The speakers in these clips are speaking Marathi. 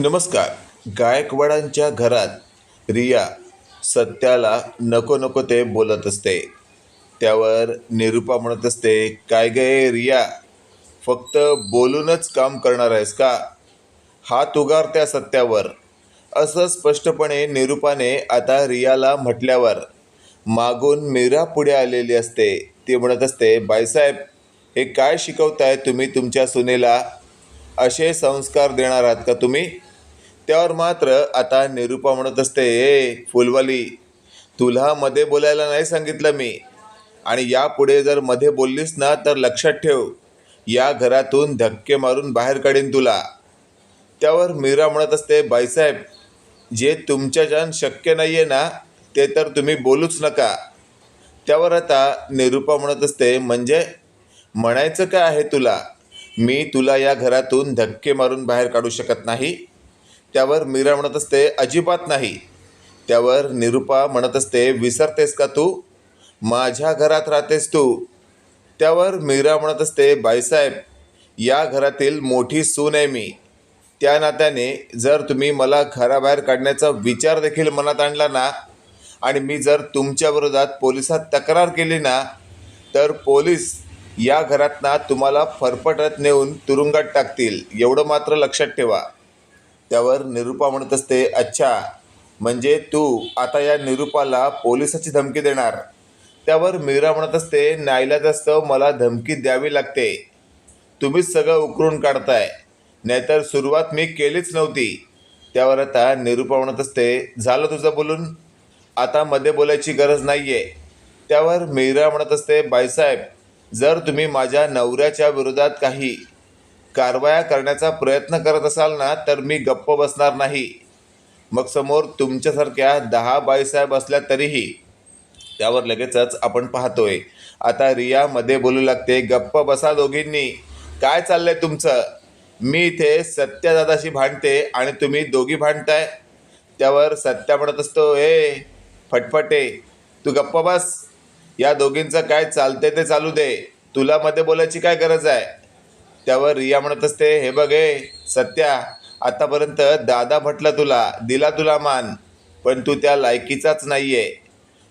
नमस्कार. गायकवाडांच्या घरात रिया सत्याला नको नको ते बोलत असते. त्यावर निरुपा म्हणत असते काय गे रिया फक्त बोलूनच काम करणार आहेस का? हात उगार त्या सत्यावर. असं स्पष्टपणे निरुपाने आता रियाला म्हटल्यावर मागून मीरा पुढे आलेली असते. ती म्हणत असते बायसाहेब हे काय शिकवताय तुम्ही तुमच्या सुनेला? असे संस्कार देणार आहात का तुम्ही? त्यावर मात्र आता निरुपा म्हणत असते ए फुलवाली तुला मध्ये बोलायला नाही सांगितलं मी. आणि यापुढे जर मध्ये बोललीस ना तर लक्षात ठेव या घरातून धक्के मारून बाहेर काढीन तुला. त्यावर मीरा म्हणत असते बाईसाहेब जे तुमच्याच्यान शक्य नाही आहे ना ते तर तुम्ही बोलूच नका. त्यावर आता निरुपा म्हणत असते म्हणजे म्हणायचं काय आहे तुला? मी तुला या घरातून धक्के मारून बाहेर काढू शकत नाही. त्यावर मीरा म्हणत असते अजिबात नाही. त्यावर निरुपा म्हणत असते विसरतेस का तू? माझ्या घरात राहतेस तू. त्यावर मीरा म्हणत असते बाईसाहेब या घरातील मोठी सून आहे मी. त्या नात्याने जर तुम्ही मला घराबाहेर काढण्याचा विचार देखील मनात आणला ना आणि मी जर तुमच्या विरोधात पोलिसात तक्रार केली ना तर पोलीस या घरातना तुम्हाला फरफटत नेऊन तुरुंगात टाकतील. एवढं मात्र लक्षात ठेवा. त्यावर निरुपा म्हणत असते अच्छा म्हणजे तू आता या निरुपाला पोलिसाची धमकी देणार. त्यावर मीरा म्हणत असते नाईलाजास्तव मला धमकी द्यावी लागते. तुम्हीच सगळं उकरून काढताय. नाहीतर सुरुवात मी केलीच नव्हती. त्यावर आता निरुपा म्हणत असते झालं तुझं बोलून? आता मध्ये बोलायची गरज नाही आहे त्यावर मीरा म्हणत असते बाईसाहेब जर तुम्ही माझ्या नवऱ्याच्या विरोधात काही कारवाया करण्याचा प्रयत्न करत असाल ना तर मी गप्प बसणार नाही. मग समोर तुमच्यासारख्या दहा बाईसाहेब असल्या तरीही त्यावर लगेचच आपण पाहतोय. आता रिया मध्ये बोलू लागते गप्प बसा दोघींनी. काय चाललंय तुमचं? मी इथे सत्यादादाशी भांडते आणि तुम्ही दोघी भांडताय. त्यावर सत्या म्हणत असतो ए फटफटे तू गप्प बस. या दोघींचं काय चालते ते चालू दे. तुला मध्ये बोलायची काय गरज आहे? त्यावर रिया म्हणत असते हे बघ ए सत्या आतापर्यंत दादा म्हटलं तुला दिला तुला मान पण तू त्या लायकीचाच नाही आहे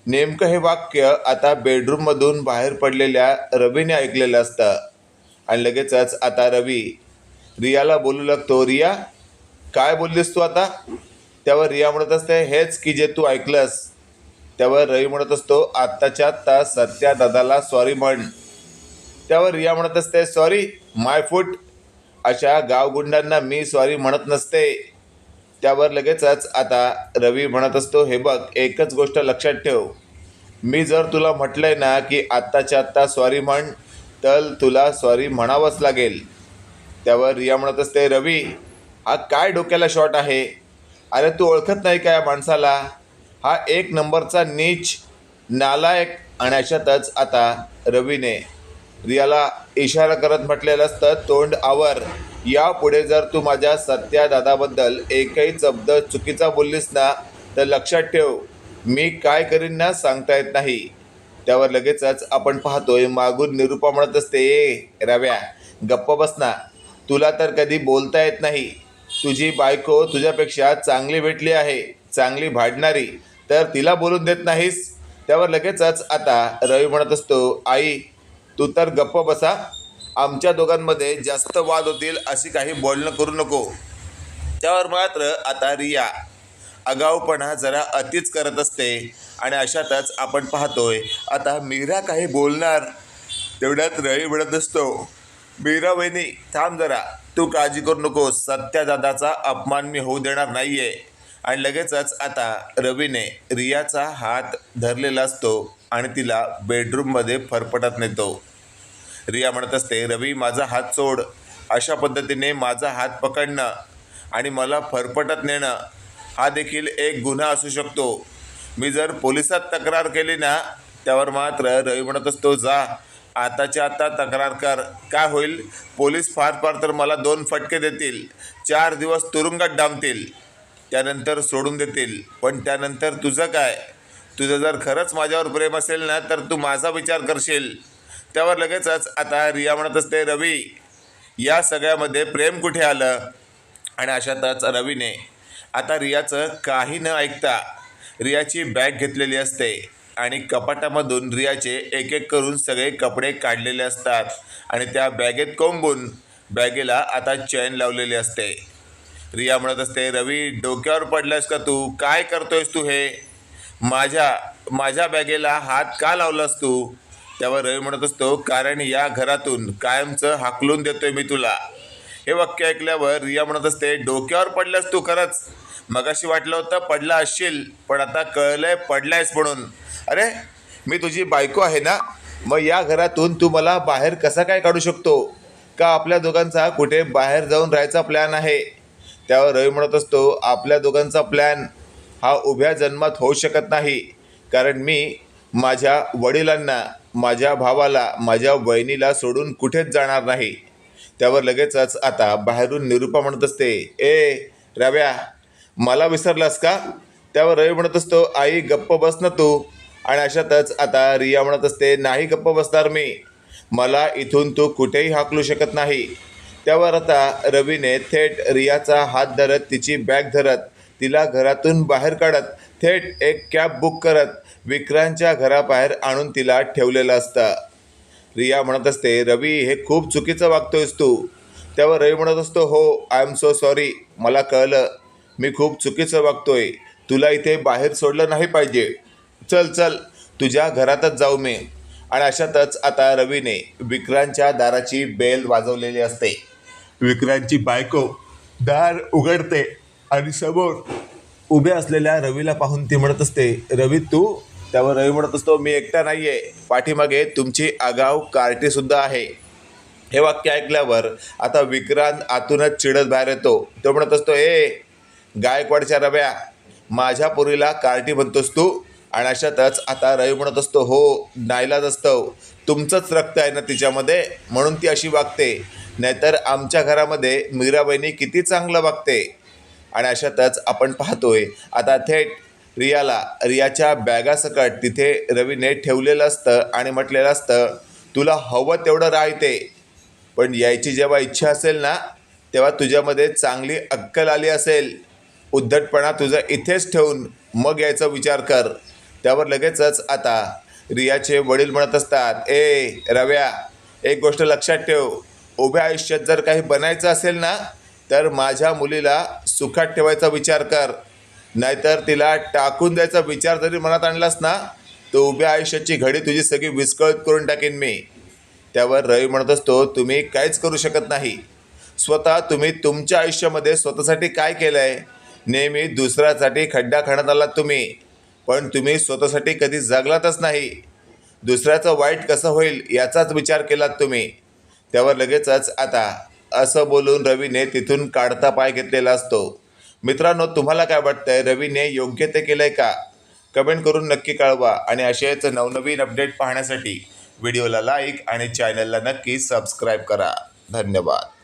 नेमकं हे वाक्य आता बेडरूममधून बाहेर पडलेल्या रवीने ऐकलेलं असतं. आणि लगेचच आता रवी रियाला बोलू लागतो रिया? काय बोललीस तू आता? त्यावर रिया म्हणत असते हेच की जे तू ऐकलंस. त्यावर रवी म्हणत असतो आत्ताच्या आत्ता सत्या दादाला सॉरी म्हण. त्यावर रिया म्हणत असते सॉरी माय फूट अशा गावगुंडांना मी सॉरी म्हणत नसते. त्यावर लगेचच आता रवी म्हणत असतो हे बघ एकच गोष्ट लक्षात ठेव. मी जर तुला म्हटलंय ना की आत्ताच्या आत्ता सॉरी म्हण तर तुला सॉरी म्हणावंच लागेल. त्यावर रिया म्हणत असते रवी हा काय डोक्याला शॉट आहे? अरे तू ओळखत नाही का या माणसाला? हा एक नंबरचा नीच नालायक. आणि अशातच आता रवीने याला इशारा करत म्हटलेलं असतं तोंड आवर. यापुढे जर तू माझ्या सत्या दादाबद्दल एकही शब्द चुकीचा बोललीस ना तर लक्षात ठेव. मी काय करीन ना सांगता येत नाही. त्यावर लगेचच आपण पाहतोय मागून निरुपा म्हणत असते ए रव्या गप्प बसना तुला तर कधी बोलता येत नाही. तुझी बायको तुझ्यापेक्षा चांगली भेटली आहे चांगली भाडणारी. तर तिला बोलून देत नाहीस. त्यावर लगेचच आता रवी म्हणत असतो आई तू तर गप्प बसा. आमच्या दोघांमध्ये जास्त वाद होतील अशी काही बोलणं करू नको. त्यावर मात्र आता रिया आगाऊपणा जरा अतिच करत असते आणि अशातच आपण पाहतोय आता मीरा काही बोलणार तेवढ्यात रवी मिळत असतो मीरा वहिनी थांब जरा. तू काळजी करू नको सत्यादादाचा अपमान मी होऊ देणार नाहीये. आणि लगेचच आता रवीने रियाचा हात धरलेला असतो आणि तिला बेडरूममध्ये फरफटत नेतो. रिया म्हणत असते रवी माझा हात सोड अशा पद्धतीने माझा हात पकडणं आणि मला फरफटत नेणं हा देखील एक गुन्हा असू शकतो. मी जर पोलिसात तक्रार केली ना त्यावर मात्र रवी म्हणत असतो जा आताच्या आता तक्रार कर. काय होईल? पोलीस फार फार तर मला दोन फटके देतील चार दिवस तुरुंगात डांबतील त्यानंतर सोडून देतील. पण त्यानंतर तुझं काय? तुझं जर खरंच माझ्यावर प्रेम असेल ना तर तू माझा विचार करशील. त्यावर लगेचच आता रिया म्हणत असते रवी या सगळ्यामध्ये प्रेम कुठे आलं? आणि अशातच रवीने आता रियाचं काही न ऐकता रियाची बॅग घेतलेली असते आणि कपाटामधून रियाचे एक एक करून सगळे कपडे काढलेले असतात आणि त्या बॅगेत कोंबून बॅगेला आता चैन लावलेली असते. रिया म्हणत असते रवी डोक्यावर पडलास का तू? काय करतोयस तू हे? माझ्या माझ्या बॅगेला हात का लावलास तू? त्यावर रवी म्हणत असतो कारण या घरातून कायमचं हाकलून देतोय मी तुला. हे वाक्य ऐकल्यावर रिया म्हणत असते डोक्यावर पडल्यास तू खरंच. मगाशी वाटलं होतं पडला असशील पण आता कळलंय पडलायस म्हणून. अरे मी तुझी बायको आहे ना? मग या घरातून तू मला बाहेर कसा काय काढू शकतो? का आपल्या दोघांचा कुठे बाहेर जाऊन राहायचा प्लॅन आहे? त्यावर रवी म्हणत असतो आपल्या दोघांचा प्लॅन हा उभ्या जन्मात होऊ शकत नाही. कारण मी माझ्या वडिलांना माझ्या भावाला माझ्या वहिनीला सोडून कुठेच जाणार नाही. त्यावर लगेचच आता बाहेरून निरूपा म्हणत असते ए रव्या मला विसरलास का? त्यावर रवी म्हणत असतो आई गप्प बस ना तू. आणि अशातच आता रिया म्हणत असते नाही गप्प बसणार मी. मला इथून तू कुठेही हाकलू शकत नाही. त्यावर आता रवीने थेट रियाचा हात धरत तिची बॅग धरत तिला घरातून बाहेर काढत थेट एक कॅब बुक करत विक्रांतच्या घराबाहेर आणून तिला ठेवलेलं असतं. रिया म्हणत असते रवी हे खूप चुकीचं वागतोयस तू. त्यावर रवी म्हणत असतो हो आय एम सो सॉरी मला कळलं. मी खूप चुकीचं वागतोय. तुला इथे बाहेर सोडलं नाही पाहिजे. चल चल. तुझ्या घरातच जाऊ मी. आणि अशातच आता रवीने विक्रांतच्या दाराची बेल वाजवलेली असते. विक्रांतची बायको दार उघडते आणि समोर उभे असलेल्या रवीला पाहून ती म्हणत असते रवी तू त्यावर रवी म्हणत असतो मी एकटा नाही आहे पाठीमागे तुमची आगाव कार्टीसुद्धा आहे. हे वाक्य ऐकल्यावर आता विक्रांत आतूनच चिडत बाहेर येतो. तो म्हणत असतो ए गायकवाडच्या रव्या माझ्या पोरीला कार्टी म्हणतोस तू? आणि अशातच आता रवी म्हणत असतो हो नाईलाज असतो. तुमचंच रक्त आहे ना तिच्यामध्ये? म्हणून ती अशी वागते. नाहीतर आमच्या घरामध्ये मीराबाईंनी किती चांगलं वागते. आणि अशातच आपण पाहतोय आता थेट रियाला रियाच्या बॅगासकट तिथे रवीने ठेवलेलं असतं आणि म्हटलेलं असतं तुला हवं तेवढं राहते. पण यायची जेव्हा इच्छा असेल ना तेव्हा तुझ्यामध्ये चांगली अक्कल आली असेल. उद्धटपणा तुझं इथेच ठेवून मग यायचा विचार कर. त्यावर लगेचच आता रियाचे वडील म्हणत असतात ए रव्या एक गोष्ट लक्षात ठेव. उभ्या आयुष्यात जर काही बनायचं असेल ना तर माझ्या मुलीला सुखात ठेवायचा विचार कर. नाहीतर तिला टाकून द्यायचा विचार जरी मनात आणलास ना तर उभ्या आयुष्याची घडी तुझी सगळी विस्कळीत करून टाकेन मी. त्यावर रवी म्हणत असतो तुम्ही काहीच करू शकत नाही. स्वतः तुम्ही तुमच्या आयुष्यामध्ये स्वतःसाठी काय केलं आहे नेहमी दुसऱ्यासाठी खड्डा खणत आलात तुम्ही पण तुम्ही स्वतःसाठी कधी जगलातच नाही. दुसऱ्याचं वाईट कसं होईल याचाच विचार केलात तुम्ही. त्यावर लगेचच आता असं बोलून रवीने तिथून काढता पाय घेतलेला असतो. मित्रांनो तुम्हाला काय वाटतंय? रवीने योग्य ते केलं आहे का? कमेंट करून नक्की कळवा आणि असेच नवनवीन अपडेट पाहण्यासाठी व्हिडिओला लाईक आणि चॅनलला नक्की सबस्क्राईब करा. धन्यवाद.